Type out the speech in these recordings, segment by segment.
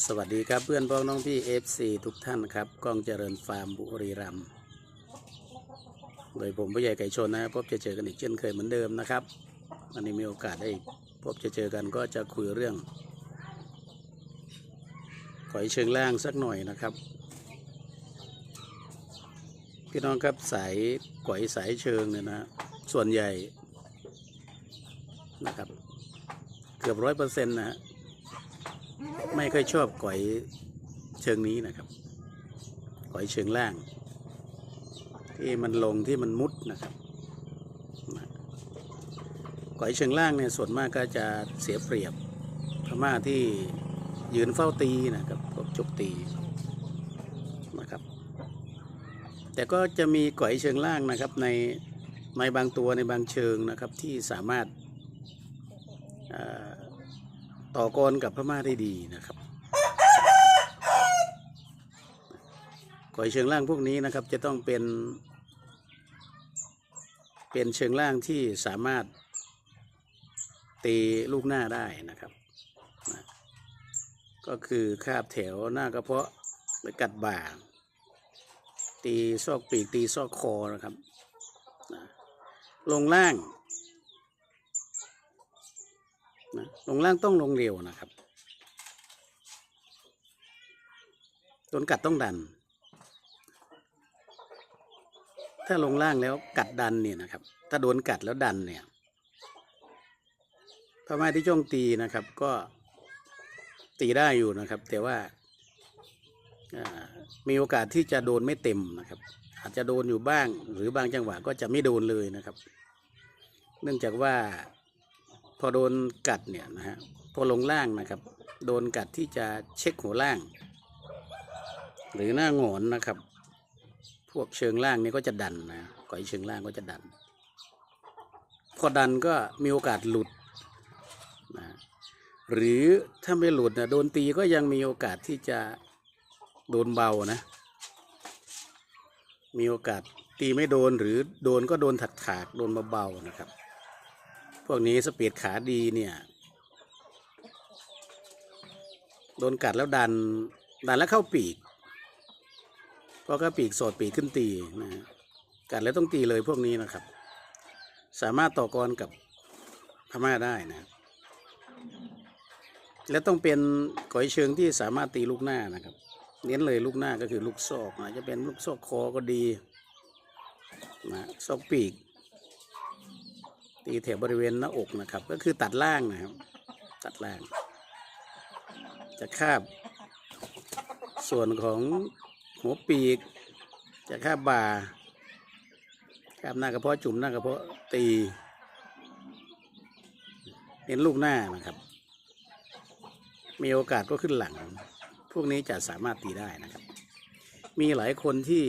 สวัสดีครับเพื่อนพ้องน้องพี่ FC ทุกท่านครับกล้องเจริญฟาร์มบุรีรัมย์โดยผมผู้ใหญ่ไก่ชนนะครับพบจะเจอกันอีกเช่นเคยเหมือนเดิมนะครับวันนี้มีโอกาสได้พบจะเจอกันก็จะคุยเรื่องขอยเชิงล่างสักหน่อยนะครับพี่น้องครับสายก๋อยสายเชิงเนี่ยนะส่วนใหญ่นะครับ เกือบร้อยเปอร์เซ็นต์นะฮะ ไม่ค่อยชอบก๋อยเชิงนี้นะครับก๋อยเชิงล่าง ที่มันลงที่มันมุดนะครับก๋อยเชิงล่างเนี่ยส่วนมากก็จะเสียเปรียบพม่าที่ยืนเฝ้าตีนะครับพวกจุกตีนะครับ แต่ก็จะมีก๋อยเชิงล่างนะครับในในบางตัวในบางเชิงนะครับที่สามารถ ต่อกรกับพม่าได้ดีนะครับก่อยเชิงล่างพวกนี้นะครับจะต้องเป็น เป็นเชิงล่างที่สามารถตีลูกหน้าได้นะครับนะก็คือคาบแถวหน้ากระเพาะหรือกัดบ่า ตีซอกปีกตีซอกคอนะครับนะลงล่าง นะ ลงล่างต้องลงเร็วนะครับโดนกัดต้องดัน ถ้าลงล่างแล้วกัดดันเนี่ยนะครับ ถ้าโดนกัดแล้วดันเนี่ยพม่าที่จ้องตีนะครับ ก็ตีได้อยู่นะครับ แต่ว่าอ่ามีโอกาสที่จะโดนไม่เต็มนะครับ อาจจะโดนอยู่บ้าง หรือบางจังหวะก็จะไม่โดนเลยนะครับ เนื่องจากว่า พอโดนกัดเนี่ยนะฮะพอลงล่างนะครับ โดนกัดที่จะเช็คหัวล่าง หรือหน้าหงอนนะครับ พวกเชิงล่างนี่ก็จะดันนะก่อยเชิงล่างก็จะดัน พอดันก็มีโอกาสหลุดนะหรือถ้าไม่หลุดนะโดนตีก็ยังมีโอกาสที่จะโดนเบานะ มีโอกาสตีไม่โดนหรือโดนก็โดนถักๆโดนเบาๆนะครับ พวกนี้สปีดขาดีเนี่ยโดนกัดแล้วดัน ดันแล้วเข้าปีกเพราะก็ปีกสดปีกขึ้นตีนะฮะกัดแล้วต้องตีเลยพวกนี้นะครับ สามารถต่อกรกับพม่าได้นะ และต้องเป็นก๋อยเชิงที่สามารถตีลูกหน้านะครับ เน้นเลยลูกหน้าก็คือลูกซอกนะจะเป็นลูกซอกคอก็ดีนะซอกปีก ตีแถวบริเวณหน้าอกนะครับ ก็คือตัดล่างนะครับ ตัดล่าง จะคาบ ส่วนของหัวปีก จะคาบบ่าคาบหน้ากระเพาะจุ่มหน้ากระเพาะตีเป็นลูกหน้านะครับ มีโอกาสก็ขึ้นหลัง พวกนี้จะสามารถตีได้นะครับ มีหลายคนที่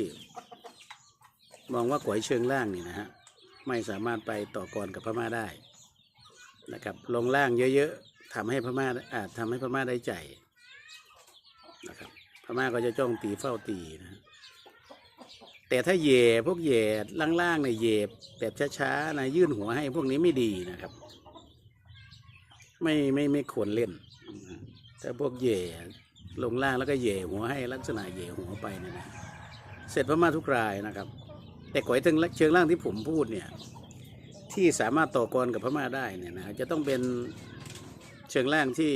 มองว่าก๋วยเชิงล่างนี่นะฮะ ไม่สามารถไปต่อกรกับพม่าได้นะครับลงล่างเยอะๆทำให้พม่าอาจทำให้พม่าได้ใจนะครับพม่าก็จะจ้องตีเฝ้าตีนะแต่ถ้าเหย่พวกเหย่ล่างๆเนี่ยเหย่แบบช้าๆนะยื่นหัวให้พวกนี้ไม่ดีนะครับ ไม่ไม่ไม่ควรเล่นถ้าพวกเหย่ลงล่างแล้วก็เหย่หัวให้ลักษณะเหย่หัวไปเนี่ยนะเสร็จพม่าทุกรายนะครับ แต่ก๋วยถึงเชิงล่างที่ผมพูดเนี่ยที่สามารถต่อกรกับพม่าได้เนี่ยนะจะต้องเป็นเชิงล่างที่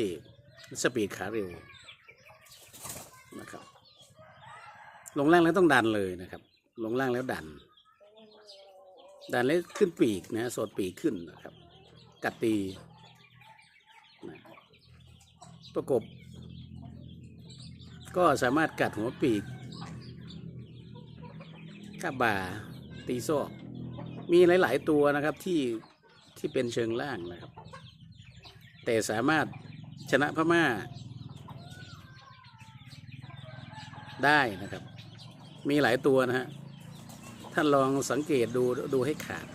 สปีดขาเร็วนะครับ ลงล่างแล้วต้องดันเลยนะครับ ลงล่างแล้วดัน ดันแล้วขึ้นปีกนะสดปีกขึ้นนะครับ กัดตีนะประกบ ก็สามารถกัดหัวปีกกับบ่า ตีโซ่ มีหลาย ๆ ตัวนะครับที่ที่เป็นเชิงล่างนะครับ แต่สามารถชนะพม่า ได้นะครับ มีหลายตัวนะฮะท่านลองสังเกตดูดูให้ขาด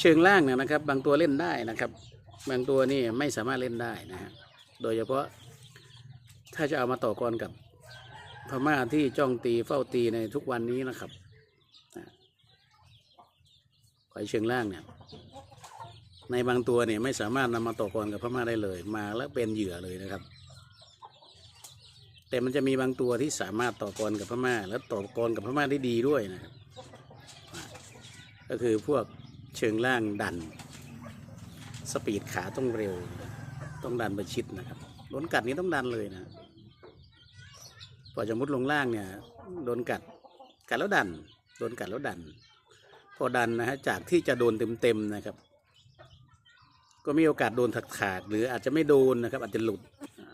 เชิงล่างเนี่ยนะครับ บางตัวเล่นได้นะครับ บางตัวนี่ไม่สามารถเล่นได้นะฮะโดยเฉพาะถ้าจะเอามาต่อกรกับพม่าที่จ้องตีเฝ้าตีในทุกวันนี้นะครับ ไอยเชิงล่างเนี่ยในบางตัวเนี่ยไม่สามารถนำมาต่อกรกับพม่าได้เลย มาแล้วเป็นเหยื่อเลยนะครับ แต่มันจะมีบางตัวที่สามารถต่อกรกับพม่า แล้วต่อกรกับพม่าได้ดีด้วยนะครับก็คือพวกเชิงล่างดัน สปีดขาต้องเร็ว ต้องดันประชิดนะครับโดนกัดนี้ต้องดันเลยนะพอจะมุดลงล่างเนี่ยโดนกัดกัดแล้วดันโดนกัดแล้วดัน พอดันนะฮะจากที่จะโดนเต็มๆนะครับ ก็มีโอกาสโดนถักถากๆหรืออาจจะไม่โดนนะครับ อาจจะหลุด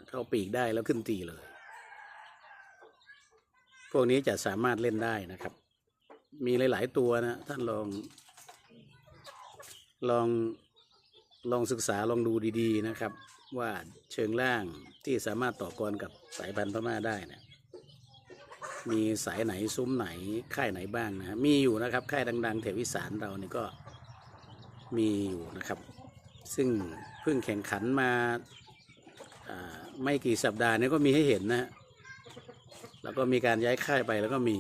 เข้าปีกได้แล้วขึ้นตีเลย พวกนี้จะสามารถเล่นได้นะครับ มีหลาย ๆ ตัวนะท่านลอง ลองลองศึกษาลองดูดี ๆ นะครับ ว่าเชิงล่างที่สามารถต่อกรกับสายพันธุ์พม่าได้เนะ มีสายไหนซุ้มไหนค่ายไหนบ้างนะมีอยู่นะครับค่ายดัง ๆ แถววิสานเรานี่ก็มีอยู่นะครับ ซึ่งเพิ่งแข่งขันมาไม่กี่สัปดาห์นี้ก็มีให้เห็นนะฮะแล้วก็มีการย้ายค่ายไปแล้วก็มี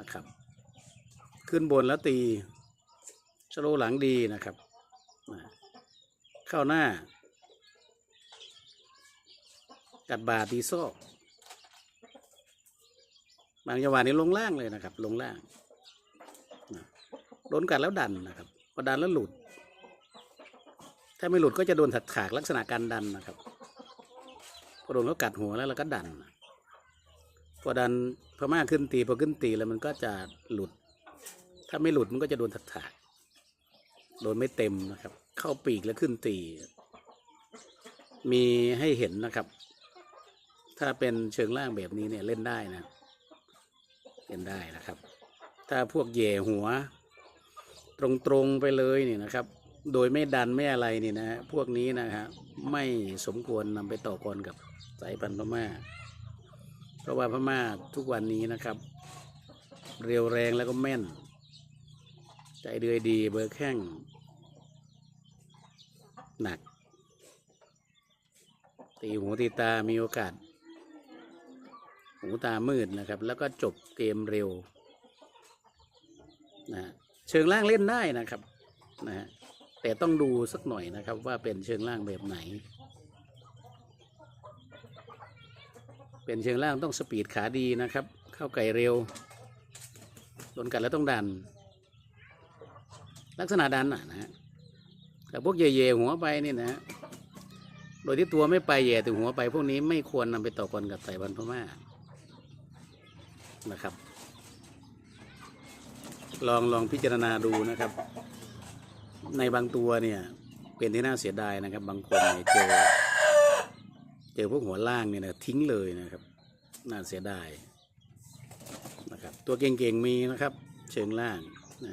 นะครับ ขึ้นบนแล้วตีสโลว์หลังดีนะครับเข้าหน้ากัดบาตีโซอก บางจังหวะนี้ลงล่างเลยนะครับ ลงล่างโดนกัดแล้วดันนะครับพอดันแล้วหลุด ถ้าไม่หลุดก็จะโดนถักถากลักษณะการดันนะครับพอโดนก็กัดหัวแล้วเราก็ดันพอดันพม่าขึ้นตีพอขึ้นตีแล้วมันก็จะหลุด ถ้าไม่หลุดมันก็จะโดนถักถากโดนไม่เต็มนะครับ เข้าปีกแล้วขึ้นตี มีให้เห็นนะครับ ถ้าเป็นเชิงล่างแบบนี้เนี่ยเล่นได้นะ เล่นได้นะครับ ถ้าพวกเย่หัว ตรงๆไปเลยเนี่ยนะครับ โดยไม่ดันไม่อะไรนี่นะฮะพวกนี้นะฮะไม่สมควรนำไปต่อกรกับสายพันธุ์พม่า เพราะว่าพม่าทุกวันนี้นะครับ เร็วแรงแล้วก็แม่น ใจเดือยดีเบอร์แข้งหนักตีหูตีตามีโอกาส หูตามืดนะครับ แล้วก็จบเกมเร็วนะฮะเชิงล่างเล่นได้นะครับนะฮะแต่ต้องดูสักหน่อยนะครับว่าเป็นเชิงล่างแบบไหน เป็นเชิงล่างต้องสปีดขาดีนะครับ เข้าไก่เร็วโดนกัดแล้วต้องดัน ลักษณะดันน่ะนะฮะแต่พวกเย่ๆหัวไปนี่นะฮะโดยที่ตัวไม่ไปแย่แต่หัวไปพวกนี้ไม่ควรนำไปต่อกรกับไต้หวันพม่า นะครับ ลองลองพิจารณาดูนะครับ ในบางตัวเนี่ยเป็นที่น่าเสียดายนะครับ บางคนเนี่ยเจอ เจอพวกหัวล่างเนี่ยนะทิ้งเลยนะครับ น่าเสียดายนะครับ ตัวเก่งๆมีนะครับ เชิงล่างนะ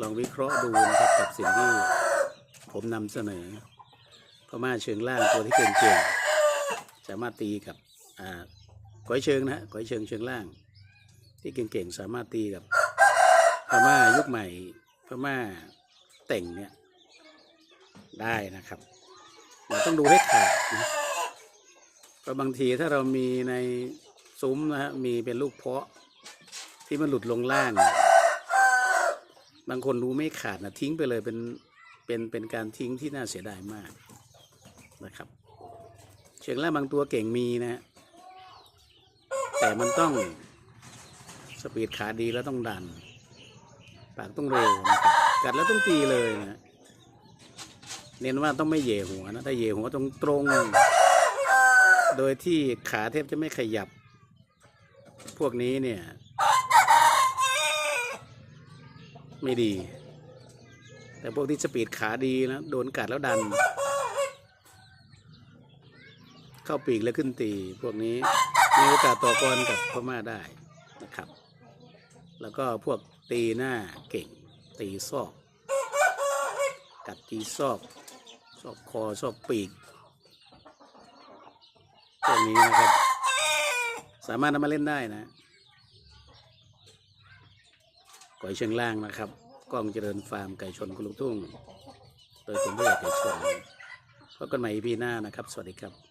ลองวิเคราะห์ดูนะครับกับสิ่งที่ผมนำเสนอพม่าเชิงล่างตัวที่เก่งๆสามารถตีกับอ่าก้อยเชิงนะฮะก้อยเชิงเชิงล่าง ที่เก่งๆ สามารถตีกับพม่ายุคใหม่พม่าแต่งเนี่ยได้นะครับเราต้องดูให้ขาดนะเพราะบางทีถ้าเรามีในซุ้มนะฮะมีเป็นลูกเพาะที่มันหลุดลงล่าง บางคนรู้ไม่ขาดนะทิ้งไปเลยเป็นเป็นเป็นการทิ้งที่น่าเสียดายมากนะครับ เชิงล่าบางตัวเก่งมีนะ แต่มันต้อง สปีดขาดีแล้วต้องดัน ปากต้องเร็วนะครับกัดแล้วต้องตีเลยนะเน้นว่าต้องไม่เหย่หัวนะถ้าเหย่หัวตรงตรงโดยที่ขาแทบจะไม่ขยับ พวกนี้เนี่ย ไม่ดี แต่พวกที่สปีดขาดีนะโดนกัดแล้วดัน เข้าปีกแล้วขึ้นตี พวกนี้มีโอกาสต่อกรกับพม่าได้ แล้วก็พวกตีหน้าเก่ง ตีซอก กัดตีซอก ซอกคอซอกปีกพวนี้นะครับ สามารถนำมาเล่นได้นะก่อยเชิงล่างนะครับกล้องเจริญฟาร์มไก่ชนกุลุกทุ่ง โดยผมผู้ใหญ่ไก่ชนพบกันใหม่ EP หน้านะครับ สวัสดีครับ